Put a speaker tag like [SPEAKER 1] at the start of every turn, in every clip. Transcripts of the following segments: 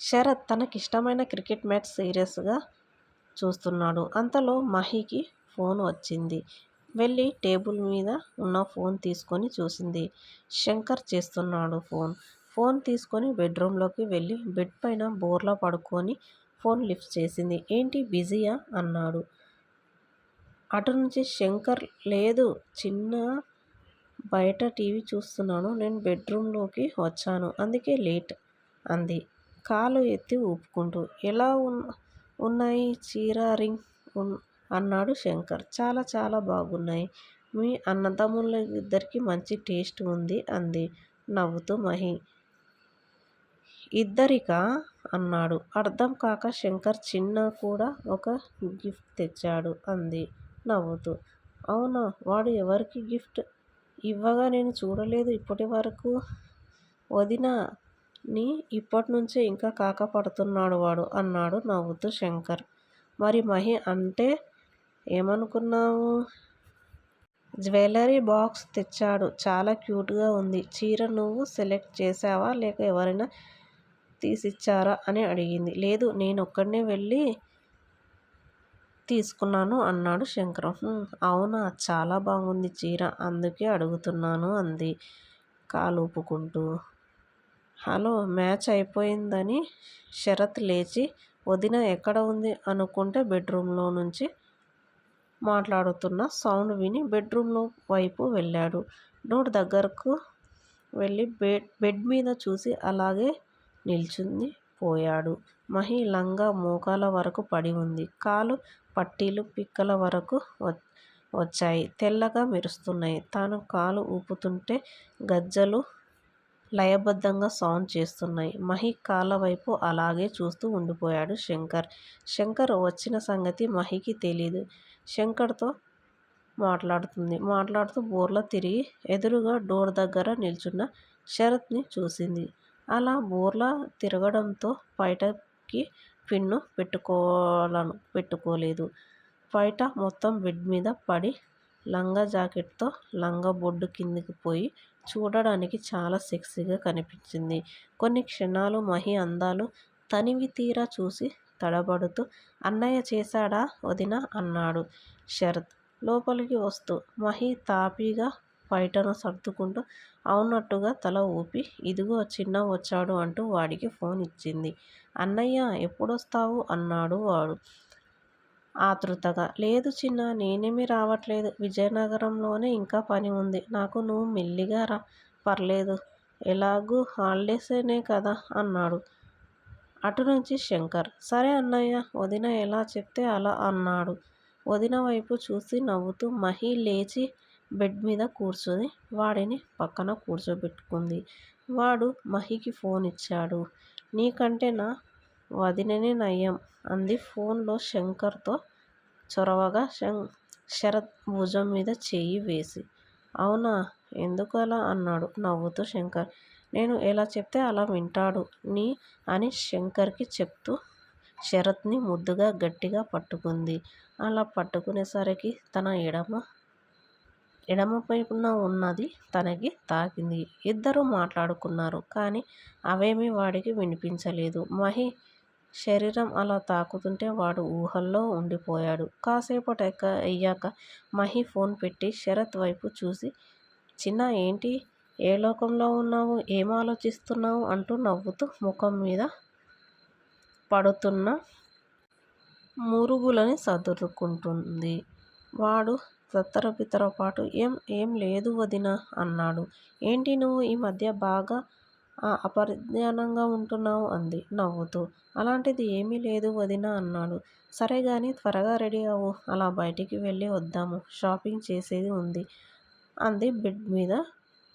[SPEAKER 1] శరత్ తనకిష్టమైన cricket match సీరియస్గా చూస్తున్నాడు. అంతలో మహికి ఫోన్ వచ్చింది. వెళ్ళి టేబుల్ మీద ఉన్న ఫోన్ తీసుకొని చూసింది. శంకర్ చేస్తున్నాడు ఫోన్. ఫోన్ తీసుకొని బెడ్రూమ్లోకి వెళ్ళి బెడ్ పైన బోర్లా పడుకొని ఫోన్ లిఫ్ట్ చేసింది. ఏంటి బిజీయా? అన్నాడు. అటు నుంచి శంకర్ లేదు చిన్న బయట టీవీ చూస్తున్నాను. నేను బెడ్రూమ్లోకి వచ్చాను. అందుకే లేట్ అంది కాలు ఎత్తి ఊపుకుంటూ. ఎలా ఉన్నాయి చీర, రింగ్? అన్నాడు శంకర్. చాలా చాలా బాగున్నాయి. మీ అన్నదమ్ములిద్దరికీ మంచి టేస్ట్ ఉంది అంది నవ్వుతూ మహి. ఇద్దరికా? అన్నాడు అర్థం కాక శంకర్ చిన్న కూడా ఒక గిఫ్ట్ తెచ్చాడు అంది నవ్వుతూ. అవునా? వాడు ఎవరికి గిఫ్ట్ ఇవ్వగా నేను చూడలేదు ఇప్పటివరకూ? వదినా ని ఇప్పటినుంచే ఇంకా కాకపడుతున్నాడు వాడు అన్నాడు నవ్వుతూ శంకర్. మరి మహి అంటే ఏమనుకున్నావు? జ్యువెలరీ బాక్స్ తెచ్చాడు. చాలా క్యూట్గా ఉంది. చీర నువ్వు సెలెక్ట్ చేసావా లేక ఎవరైనా తీసిచ్చారా? అని అడిగింది. లేదు నేను ఒక్కడనే వెళ్ళి తీసుకున్నాను అన్నాడు శంకర్. అవునా? చాలా బాగుంది చీర. అందుకే అడుగుతున్నాను అంది కాలూపుకుంటూ. హలో మ్యాచ్ అయిపోయిందని శరత్ లేచి వదిన ఎక్కడ ఉంది అనుకుంటే బెడ్రూమ్లో నుంచి మాట్లాడుతున్న సౌండ్ విని బెడ్రూమ్లో వైపు వెళ్ళాడు. డోర్ దగ్గరకు వెళ్ళి బెడ్ బెడ్ మీద చూసి అలాగే నిల్చుంది పోయాడు. మహి లంగా మోకాల వరకు పడి ఉంది. కాలు పట్టీలు పిక్కల వరకు వచ్చాయి. తెల్లగా మెరుస్తున్నాయి. తాను కాలు ఊపుతుంటే గజ్జలు లయబద్ధంగా సౌండ్ చేస్తున్నాయి. మహి కాళ్ళవైపు అలాగే చూస్తూ ఉండిపోయాడు శంకర్. శంకర్ వచ్చిన సంగతి మహికి తెలీదు. శంకర్తో మాట్లాడుతోంది. మాట్లాడుతూ బోర్లా తిరిగి ఎదురుగా డోర్ దగ్గర నిల్చున్న శరత్ని చూసింది. అలా బోర్లా తిరగడంతో పైటకి పిన్ను పెట్టుకోలేదు. పైట మొత్తం బెడ్ మీద పడి లంగా జాకెట్తో లంగా బొడ్డు కిందకి పోయి చూడడానికి చాలా సెక్సీగా కనిపించింది. కొన్ని క్షణాలు మహి అందాలు తనివి తీరా చూసి తడబడుతూ అన్నయ్య చేశాడా వదినా? అన్నాడు శరత్ లోపలికి వస్తూ. మహి తాపీగా పైటను సర్దుకుంటూ అవునట్టుగా తల ఊపి ఇదిగో చిన్న వచ్చాడు అంటూ వాడికి ఫోన్ ఇచ్చింది. అన్నయ్య ఎప్పుడొస్తావు? అన్నాడు వాడు ఆతృతగా. లేదు చిన్నా! నేనేమీ రావట్లేదు. విజయనగరంలోనే ఇంకా పని ఉంది నాకు నువ్వు మెల్లిగా రా పర్లేదు ఎలాగూ హాలిడేసేనే కదా అన్నాడు అటు నుంచి శంకర్. సరే అన్నయ్య వదిన ఎలా చెప్తే అలా అన్నాడు వదిన వైపు చూసి నవ్వుతూ. మహి లేచి బెడ్ మీద కూర్చుని వాడిని పక్కన కూర్చోబెట్టుకుంది. వాడు మహికి ఫోన్ ఇచ్చాడు. నీకంటే నా వదినని నయం అంది ఫోన్లో శంకర్తో చొరవగా శం శరత్ భుజం మీద చెయ్యి వేసి. అవునా? ఎందుకు అలా అన్నాడు నవ్వుతూ శంకర్. నేను ఎలా చెప్తే అలా వింటాడు నీ అని శంకర్కి చెప్తూ శరత్ని ముద్దుగా గట్టిగా పట్టుకుంది. అలా పట్టుకునేసరికి తన ఎడమ ఎడమ ఎడమవైపున ఉన్నది తనకి తాకింది. ఇద్దరూ మాట్లాడుకున్నారు. కానీ అవేమీ వాడికి వినిపించలేదు. మహి శరీరం అలా తాకుతుంటే వాడు ఊహల్లో ఉండిపోయాడు. కాసేపయ్యాక మహి ఫోన్ పెట్టి శరత్ వైపు చూసి చిన్న ఏంటి? ఏ లోకంలో ఉన్నావు? ఏం ఆలోచిస్తున్నావు? అంటూ నవ్వుతూ ముఖం మీద పడుతున్న మురుగులని సదురుకుంటుంది వాడు తత్తరబిత్తరపాటు ఏం? ఏం లేదు వదినా అన్నాడు. ఏంటి నువ్వు ఈ మధ్య బాగా అపరిజ్ఞానంగా ఉంటున్నావు అంది నవ్వుతూ. అలాంటిది ఏమీ లేదు వదినా అన్నాడు. సరే గాని త్వరగా రెడీ అవ్వు. అలా బయటికి వెళ్ళి వద్దాము. షాపింగ్ చేసేది ఉంది అంది బెడ్ మీద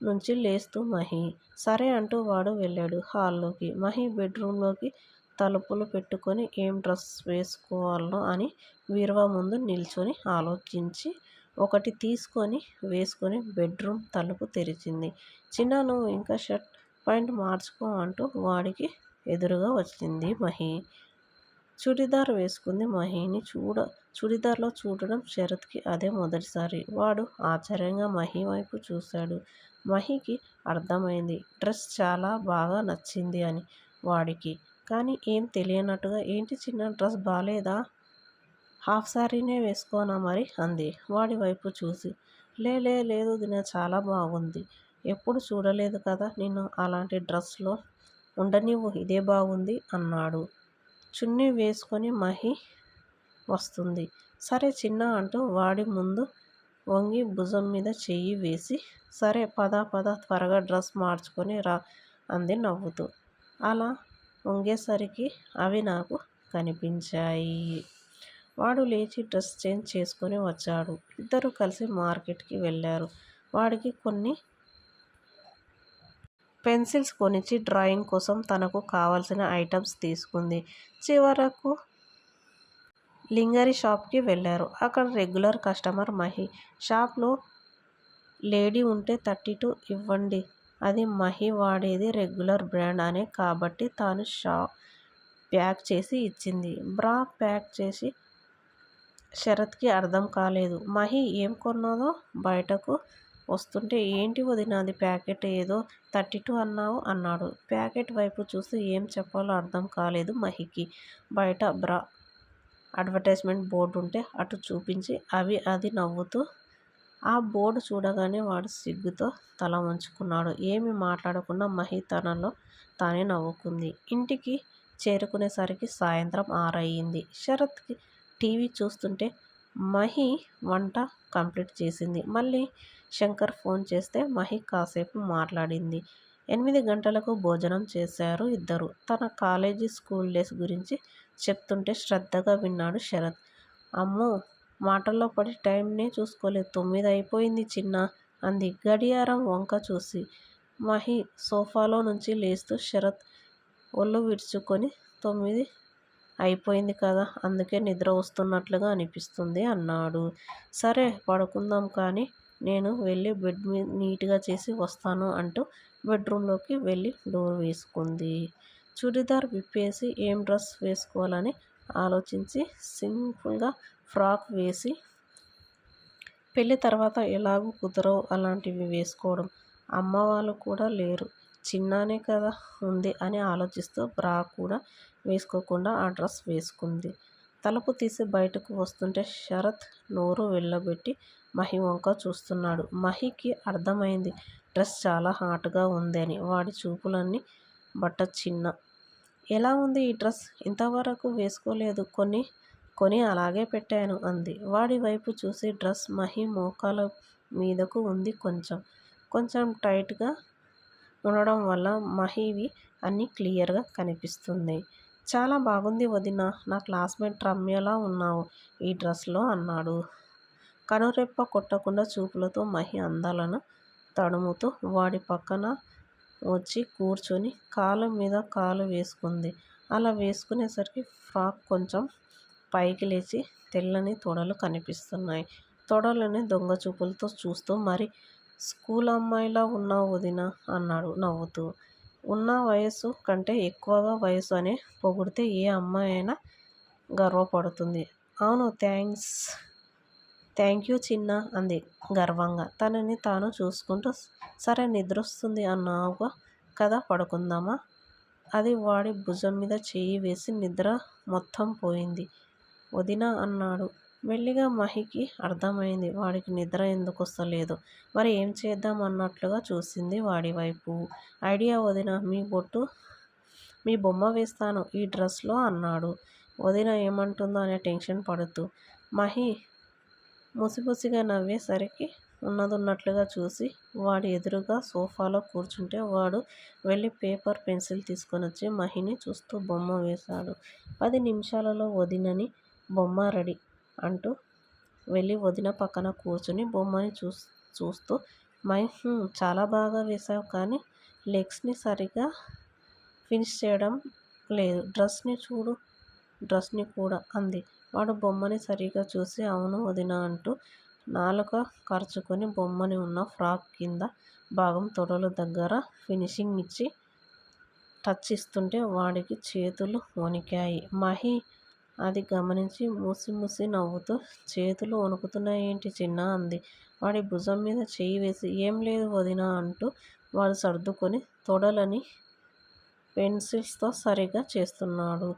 [SPEAKER 1] నుంచి లేస్తూ మహి. సరే అంటూ వాడు వెళ్ళాడు హాల్లోకి. మహి బెడ్రూమ్లోకి తలుపులు పెట్టుకొని ఏం డ్రెస్ వేసుకోవాలో అని బీరువా ముందు నిల్చొని ఆలోచించి ఒకటి తీసుకొని వేసుకొని బెడ్రూమ్ తలుపు తెరిచింది. చిన్న నువ్వు ఇంకా షర్ట్ పాయింట్ మార్చుకో అంటూ వాడికి ఎదురుగా వచ్చింది మహి. చుడిదార్ వేసుకుంది. మహిని చూడ చుడిదార్లో చూడడం శరత్కి అదే మొదటిసారి. వాడు ఆశ్చర్యంగా మహి వైపు చూశాడు. మహికి అర్థమైంది డ్రెస్ చాలా బాగా నచ్చింది అని వాడికి. కానీ ఏం తెలియనట్టుగా ఏంటి చిన్న డ్రెస్ బాగాలేదా హాఫ్ శారీనే వేసుకోనా మరి అంది వాడి వైపు చూసి లే లే లేదు దిన చాలా బాగుంది ఎప్పుడు చూడలేదు కదా నిన్ను అలాంటి డ్రెస్లో ఉండనివ్వు ఇదే బాగుంది అన్నాడు. చున్నీ వేసుకొని మహి వస్తుంది. సరే చిన్న అంటూ వాడి ముందు వంగి భుజం మీద చెయ్యి వేసి సరే పద పద త్వరగా డ్రెస్ మార్చుకొని రా అంది నవ్వుతూ. అలా వంగేసరికి అవి నాకు కనిపించాయి. వాడు లేచి డ్రెస్ చేంజ్ చేసుకొని వచ్చాడు. ఇద్దరు కలిసి మార్కెట్కి వెళ్ళారు. వాడికి కొన్ని పెన్సిల్స్ కొనిచ్చి డ్రాయింగ్ కోసం తనకు కావాల్సిన ఐటమ్స్ తీసుకుంది. చివరకు లింగరి షాప్కి వెళ్ళారు. అక్కడ రెగ్యులర్ కస్టమర్ మహి. షాప్లో లేడీ ఉంటే థర్టీ టూ ఇవ్వండి. అది మహి వాడేది రెగ్యులర్ బ్రాండ్ అనే కాబట్టి తాను షా ప్యాక్ చేసి ఇచ్చింది. బ్రా ప్యాక్ చేసి శరత్కి అర్థం కాలేదు. మహి ఏం కొన్నదో బయటకు వస్తుంటే ఏంటి వదినాది ప్యాకెట్ ఏదో థర్టీ టూ అన్నావు అన్నాడు. ప్యాకెట్ వైపు చూసి ఏం చెప్పాలో అర్థం కాలేదు మహికి. బయట బ్రా అడ్వర్టైజ్మెంట్ బోర్డు ఉంటే అటు చూపించి అవి అది నవ్వుతూ ఆ బోర్డు చూడగానే వాడు సిగ్గుతో తల ఉంచుకున్నాడు ఏమి మాట్లాడకుండా మహి తనలో తానే నవ్వుకుంది. ఇంటికి చేరుకునేసరికి సాయంత్రం ఆరయ్యింది శరత్కి టీవీ చూస్తుంటే మహి వంట కంప్లీట్ చేసింది. మళ్ళీ శంకర్ ఫోన్ చేస్తే మహి కాసేపు మాట్లాడింది. ఎనిమిది గంటలకు భోజనం చేశారు ఇద్దరు. తన కాలేజీ స్కూల్ డేస్ గురించి చెప్తుంటే శ్రద్ధగా విన్నాడు శరత్. అమ్మో మాటల్లో పడి టైంనే చూసుకోలేదు. తొమ్మిది అయిపోయింది చిన్న అంది. గడియారం వంక చూసి మహి సోఫాలో నుంచి లేస్తూ శరత్ ఒళ్ళు విడుచుకొని తొమ్మిది అయిపోయింది కదా అందుకే నిద్ర వస్తున్నట్లుగా అనిపిస్తుంది అన్నాడు. సరే పడుకుందాం కానీ నేను వెళ్ళి బెడ్ మీద నీట్గా చేసి వస్తాను అంటూ బెడ్రూమ్లోకి వెళ్ళి డోర్ వేసుకుంది. చుడిదార్ విప్పేసి ఏం డ్రెస్ వేసుకోవాలని ఆలోచించి సింపుల్గా ఫ్రాక్ వేసి పెళ్ళి తర్వాత ఎలాగూ కుదరవు అలాంటివి వేసుకోవడం. అమ్మ వాళ్ళు కూడా లేరు. చిన్నానే కదా ఉంది అని ఆలోచిస్తూ బ్రా కూడా వేసుకోకుండా ఆ డ్రెస్ వేసుకుంది. తలుపు తీసి బయటకు వస్తుంటే శరత్ నోరు వెళ్ళబెట్టి మహి వంక చూస్తున్నాడు. మహికి అర్థమైంది. డ్రెస్ చాలా హాట్గా ఉందని. వాడి చూపులన్నీ బట్ట చిన్న ఎలా ఉంది ఈ డ్రెస్? ఇంతవరకు వేసుకోలేదు. కొన్ని కొని అలాగే పెట్టాను అంది. వాడి వైపు చూసి డ్రెస్ మహి మోకాల మీదకు ఉంది కొంచెం. కొంచెం టైట్గా ఉండడం వల్ల మహివి అన్నీ క్లియర్గా కనిపిస్తుంది. చాలా బాగుంది వదిన నా క్లాస్మేట్ రమ్యలా ఉన్నావు ఈ డ్రెస్లో అన్నాడు. కనురెప్ప కొట్టకుండా చూపులతో మహి అందాలను తడుముతూ వాడి పక్కన వచ్చి కూర్చొని కాలు మీద కాలు వేసుకుంది. అలా వేసుకునేసరికి ఫ్రాక్ కొంచెం పైకి లేచి తెల్లని తొడలు కనిపిస్తున్నాయి. తొడలని దొంగ చూపులతో చూస్తూ మరి స్కూల్ అమ్మాయిలా ఉన్నావు వదిన అన్నాడు నవ్వుతూ. ఉన్న వయసు కంటే ఎక్కువగా వయసు అనే పొగిడితే ఏ అమ్మాయి అయినా గర్వపడుతుంది. అవును థ్యాంక్స్. థ్యాంక్ యూ చిన్న అంది గర్వంగా. తనని తాను చూసుకుంటూ సరే నిద్రొస్తుంది అన్నావుగా కదా పడుకుందామా? అది వాడి భుజం మీద చేయి వేసి నిద్ర మొత్తం పోయింది. వదిన అన్నాడు. మెల్లిగా మహికి అర్థమైంది. వాడికి నిద్ర ఎందుకు వస్తలేదు? మరి ఏం చేద్దాం అన్నట్లుగా చూసింది వాడి వైపు ఐడియా వదిన మీ బొట్టు మీ బొమ్మ వేస్తాను ఈ డ్రెస్లో అన్నాడు. వదిన ఏమంటుందో అనే టెన్షన్ పడుతూ మహి ముసిముసిగా నవ్వేసరికి ఉన్నదున్నట్లుగా చూసి వాడి ఎదురుగా సోఫాలో కూర్చుంటే వాడు వెళ్ళి పేపర్ పెన్సిల్ తీసుకొని వచ్చి మహిని చూస్తూ బొమ్మ వేశాడు. పది నిమిషాలలో వదినని బొమ్మ రెడీ అంటూ వెళ్ళి వదిన పక్కన కూర్చుని బొమ్మని చూ చూస్తూ మై చాలా బాగా వేసావు కానీ లెగ్స్ని సరిగా ఫినిష్ చేయడం లేదు. డ్రెస్ని చూడు డ్రెస్ని కూడా అంది. వాడు బొమ్మని సరిగా చూసి అవును వదిన అంటూ నాలుక ఖర్చుకొని బొమ్మని ఉన్న ఫ్రాక్ కింద భాగం తొడల దగ్గర ఫినిషింగ్ ఇచ్చి టచ్ ఇస్తుంటే వాడికి చేతులు వణికాయి. మహి అది గమనించి మూసి మూసి నవ్వుతూ చేతులు వణుకుతున్నాయేంటి చిన్న అంది వాడి భుజం మీద చేయి వేసి ఏం లేదు వదినా అంటూ వాడు సర్దుకొని తొడలని పెన్సిల్స్తో సరిగా చేస్తున్నాడు.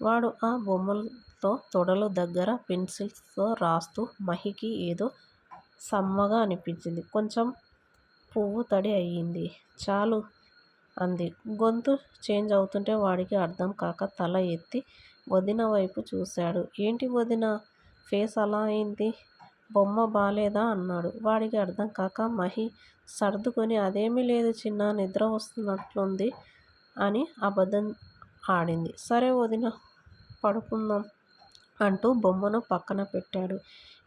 [SPEAKER 1] వాడు ఆ బొమ్మలతో తొడలు దగ్గర పెన్సిల్స్తో రాస్తూ మహికి ఏదో సమ్మగా అనిపించింది. కొంచెం పువ్వు తడి అయింది. చాలు అంది. గొంతు చేంజ్ అవుతుంటే వాడికి అర్థం కాక తల ఎత్తి వదిన వైపు చూశాడు. ఏంటి వదినా ఫేస్ అలా అయింది? బొమ్మ బాలేదా? అన్నాడు. వాడికి అర్థం కాక మహి సర్దుకుని అదేమీ లేదు చిన్నా నిద్ర వస్తున్నట్లుంది అని అబద్ధం ఆడింది. సరే వదినా పడుకుందాం అంటూ బొమ్మను పక్కన పెట్టాడు.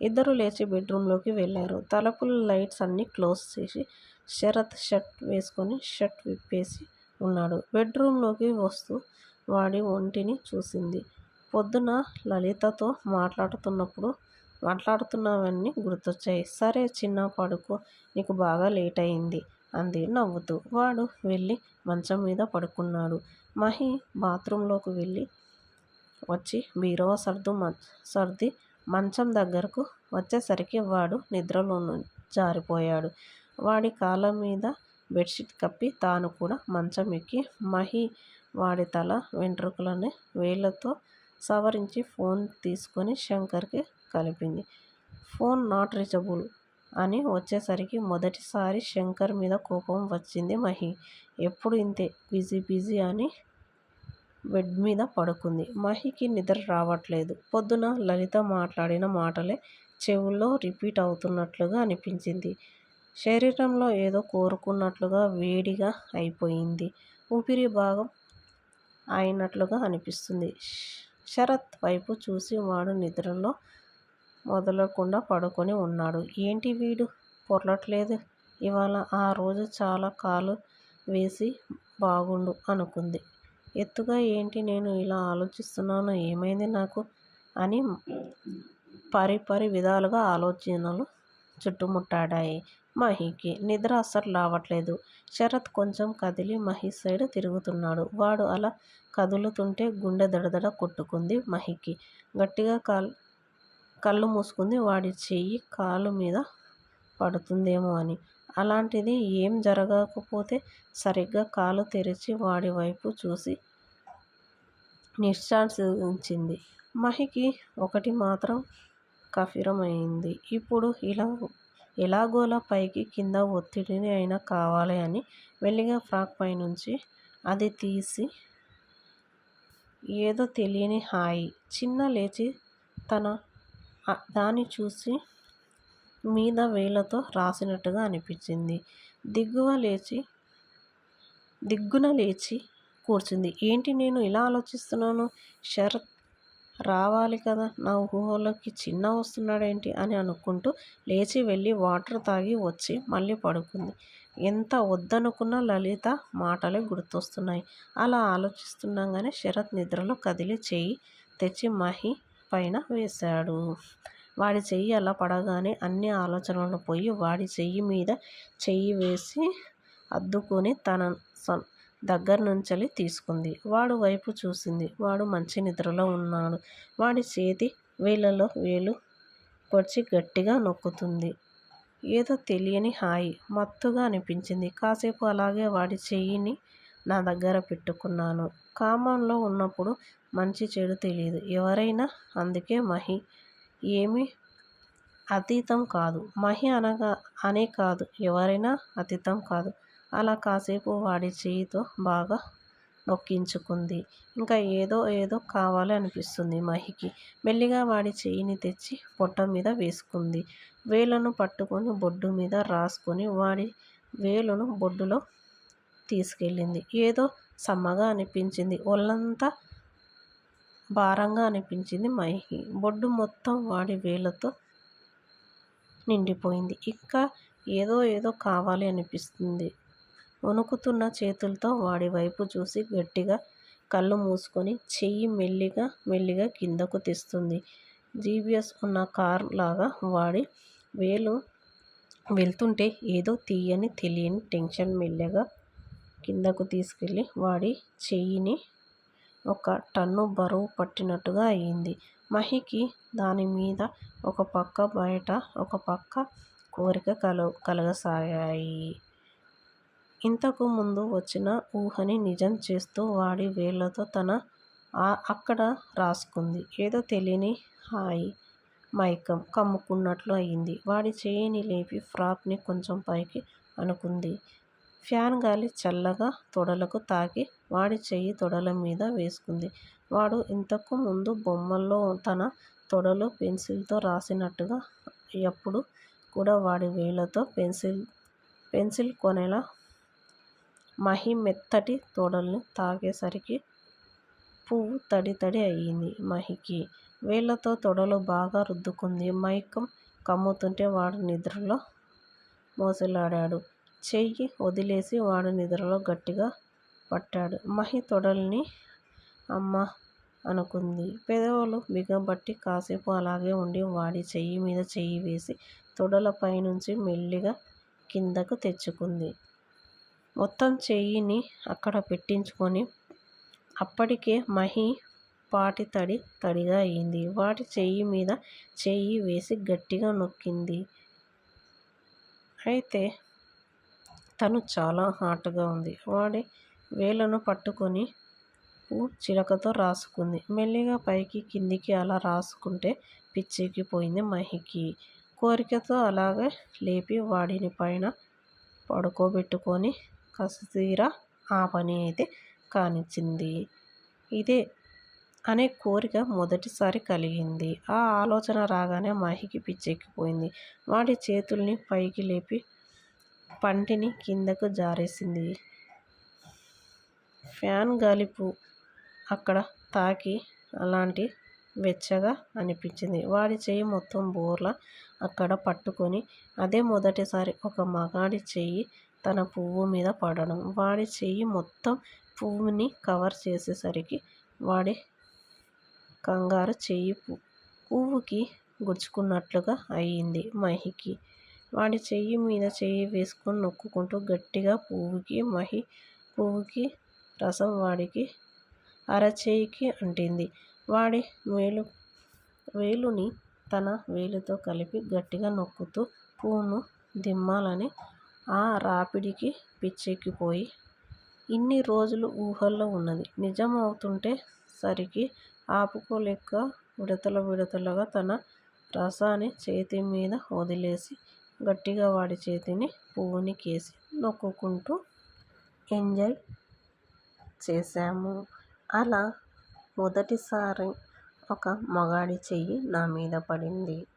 [SPEAKER 1] ఇద్దరూ లేచి బెడ్రూమ్లోకి వెళ్ళారు. తలుపులు, లైట్స్ అన్నీ క్లోజ్ చేసి శరత్ షర్ట్ వేసుకుని షర్ట్ విప్పేసి ఉన్నాడు. బెడ్రూమ్లోకి వస్తూ వాడి ఒంటిని చూసింది. పొద్దున లలితతో మాట్లాడుతున్నప్పుడు మాట్లాడుతున్నవన్నీ గుర్తొచ్చాయి. సరే చిన్నా పడుకో నీకు బాగా లేట్ అయింది అంది నవ్వుతూ. వాడు వెళ్ళి మంచం మీద పడుకున్నాడు. మహి బాత్రూంలోకి వెళ్ళి వచ్చి బీరువా సర్దు సర్ది మంచం దగ్గరకు వచ్చేసరికి వాడు నిద్రలో జారిపోయాడు. వాడి కాళ్ళ మీద బెడ్షీట్ కప్పి తాను కూడా మంచం ఎక్కి మహి వాడి తల వెంట్రుకలని వేళ్ళతో సవరించి ఫోన్ తీసుకొని శంకర్కి కలిపింది. ఫోన్ నాట్ రీచబుల్ అని వచ్చేసరికి మొదటిసారి శంకర్ మీద కోపం వచ్చింది మహి. ఎప్పుడు ఇంతే బిజీ బిజీ అని బెడ్ మీద పడుకుంది. మహికి నిద్ర రావట్లేదు. పొద్దున లలిత మాట్లాడిన మాటలే చెవుల్లో రిపీట్ అవుతున్నట్లుగా అనిపించింది. శరీరంలో ఏదో కోరుకున్నట్లుగా వేడిగా అయిపోయింది. ఊపిరి భాగం అయినట్లుగా అనిపిస్తుంది. శరత్ వైపు చూసి వాడు నిద్రలో మొదలకుండా పడుకొని ఉన్నాడు. ఏంటి వీడు పొర్లట్లేదు ఇవాళ ఆ రోజు చాలా కాలు వేసి బాగుండు అనుకుంది. ఎత్తుగా ఏంటి నేను ఇలా ఆలోచిస్తున్నాను ఏమైంది నాకు? అని పరిపరి విధాలుగా ఆలోచనలు చుట్టుముట్టాడాయి మహికి. నిద్ర అస్సలు రావట్లేదు. శరత్ కొంచెం కదిలి మహి సైడ్ తిరుగుతున్నాడు. వాడు అలా కదులుతుంటే గుండె దడదడ కొట్టుకుంది మహికి. గట్టిగా కాల్ కళ్ళు మూసుకుంది వాడి చెయ్యి కాలు మీద పడుతుందేమో అని. అలాంటిది ఏం జరగకపోతే సరిగ్గా కాలు తెరిచి వాడి వైపు చూసి నిశ్చాసించింది మహికి ఒకటి మాత్రం కన్ఫర్మ్ అయింది. ఇప్పుడు ఎలాగోలా పైకి కింద ఒత్తిడిని అయినా కావాలి అని మెల్లిగా ఫ్రాక్ పైనుంచి అది తీసి ఏదో తెలియని హాయి. చిన్న లేచి దాన్ని చూసి మీద వేళ్ళతో రాసినట్టుగా అనిపించింది. దిగ్గున లేచి కూర్చుంది. ఏంటి నేను ఇలా ఆలోచిస్తున్నాను? శరత్ రావాలి కదా నా ఊహలోకి చిన్న వస్తున్నాడేంటి అని అనుకుంటూ లేచి వెళ్ళి వాటర్ తాగి వచ్చి మళ్ళీ పడుకుంది. ఎంత వద్దనుకున్నా లలిత మాటలే గుర్తొస్తున్నాయి. అలా ఆలోచిస్తుండగానే శరత్ నిద్రలో కదిలి చెయ్యి తెచ్చి మహి పైన వేశాడు. వాడి చెయ్యి అలా పడగానే అన్ని ఆలోచనలు పోయి వాడి చెయ్యి మీద చెయ్యి వేసి అద్దుకొని తన దగ్గర దగ్గర్నుంచెల్లి తీసుకుంది. వాడు వైపు చూసింది. వాడు మంచి నిద్రలో ఉన్నాడు. వాడి చేతి వేళ్ళలో వేలు పొడిచి గట్టిగా నొక్కుతుంది ఏదో తెలియని హాయి, మత్తుగా అనిపించింది. కాసేపు అలాగే వాడి చెయ్యిని నా దగ్గర పెట్టుకున్నాను. కామంలో ఉన్నప్పుడు మంచి చెడు తెలియదు ఎవరైనా అందుకే మహి ఏమి అతీతం కాదు. మహి అనగా అనే కాదు ఎవరైనా అతీతం కాదు. అలా కాసేపు వాడి చేయితో బాగా నొక్కించుకుంది. ఇంకా ఏదో ఏదో కావాలి అనిపిస్తుంది మహికి. మెల్లిగా వాడి చేయిని తెచ్చి పొట్ట మీద వేసుకుంది. వేలను పట్టుకొని బొడ్డు మీద రాసుకొని వాడి వేలును బొడ్డులో తీసుకెళ్ళింది. ఏదో సమ్మగా అనిపించింది. ఒళ్ళంతా భారంగా అనిపించింది మహికి. బొడ్డు మొత్తం వాడి వేలతో నిండిపోయింది. ఇంకా ఏదో ఏదో కావాలి అనిపిస్తుంది. వణుకుతున్న చేతుల్తో వాడివైపు చూసి గట్టిగా కళ్ళు మూసుకొని చెయ్యి మెల్లిగా మెల్లిగా కిందకు తెస్తుంది. జీబీఎస్ ఉన్న కార్ లాగా వాడి వేలు వెళ్తుంటే ఏదో తీయని తెలియని టెన్షన్ మెల్లగా కిందకు తీసుకెళ్ళి వాడి చెయ్యిని ఒక టన్ను బరువు పట్టినట్టుగా అయింది మహికి. దానిమీద ఒక పక్క బయట ఒక పక్క కోరిక కలగసాగాయి. ఇంతకు ముందు వచ్చిన ఊహని నిజం చేస్తూ వాడి వేళ్ళతో తన అక్కడ రాసుకుంది. ఏదో తెలియని హాయి, మైకం కమ్ముకున్నట్లు అయింది. వాడి చేయిని లేపి ఫ్రాక్ని కొంచెం పైకి అనుకుంది. ఫ్యాన్ గాలి చల్లగా తొడలకు తాకి వాడి చెయ్యి తొడలమీద వేసుకుంది. వాడు ఇంతకు ముందు బొమ్మల్లో తన తొడలు పెన్సిల్తో రాసినట్టుగా ఎప్పుడు కూడా వాడి వేళ్ళతో పెన్సిల్ కొనలా మహి మెత్తటి తొడల్ని తాకేసరికి పువ్వు తడి తడి అయింది మహికి. వేళ్ళతో తొడలు బాగా రుద్దుకుంది. మైకం కమ్ముతుంటే వాడు నిద్రలో మోజులాడాడు. చెయ్యి వదిలేసి వాడు నిద్రలో గట్టిగా పట్టాడు. మహి తొడల్ని అమ్మా అనుకుంది. పెదవులు బిగబట్టి కాసేపు అలాగే ఉండి వాడి చెయ్యిమీద చెయ్యివేసి తొడల పైనుంచి మెల్లిగా కిందకు తెచ్చుకుంది. మొత్తం చెయ్యిని అక్కడ పెట్టించుకొని అప్పటికే మహి పాటి తడి తడిగా అయింది. వాడి చెయ్యిమీద చెయ్యి వేసి గట్టిగా నొక్కింది. అయితే తను చాలా హాట్గా ఉంది. వాడి వేలను పట్టుకొని చిలకతో రాసుకుంది. మెల్లిగా పైకి కిందికి అలా రాసుకుంటే పిచ్చికి పోయింది మహికి. కోరికతో అలాగే లేపి వాడిని పైన పడుకోబెట్టుకొని కసితీరా ఆ పని అయితే కానిచ్చింది. ఇదే అనే కోరిక మొదటిసారి కలిగింది. ఆ ఆలోచన రాగానే మహికి పిచ్చెక్కిపోయింది. వాడి చేతుల్ని పైకి లేపి పంటిని కిందకు జారేసింది. ఫ్యాన్ గాలిపు అక్కడ తాకి అలాంటి వెచ్చగా అనిపించింది. వాడి చెయ్యి మొత్తం బోర్లా అక్కడ పట్టుకొని అదే మొదటిసారి ఒక మగాడి చెయ్యి తన పువ్వు మీద పడడం. వాడి చెయ్యి మొత్తం పువ్వుని కవర్ చేసేసరికి వాడి కంగారు చెయ్యి పువ్వుకి గుచ్చుకున్నట్లుగా అయింది మహికి. వాడి చెయ్యి మీద చెయ్యి వేసుకొని నొక్కుకుంటూ గట్టిగా పువ్వుకి మహి పువ్వుకి రసం వాడికి అరచేయికి అంటింది. వాడి వేలుని తన వేలితో కలిపి గట్టిగా నొక్కుతూ పువ్వును దిమ్మాలని ఆ రాపిడికి పిచ్చెక్కిపోయి ఇన్ని రోజులు ఊహల్లో ఉన్నది నిజం అవుతుంటే సరికి ఆపుకోలేక విడతల విడతలుగా తన రసాన్ని చేతి మీద వదిలేసి గట్టిగా వాడి చేతిని పువ్వుని కేసి నొక్కుకుంటూ ఎంజాయ్ చేశాము. అలా మొదటిసారి ఒక మగాడి చెయ్యి నామీద పడింది.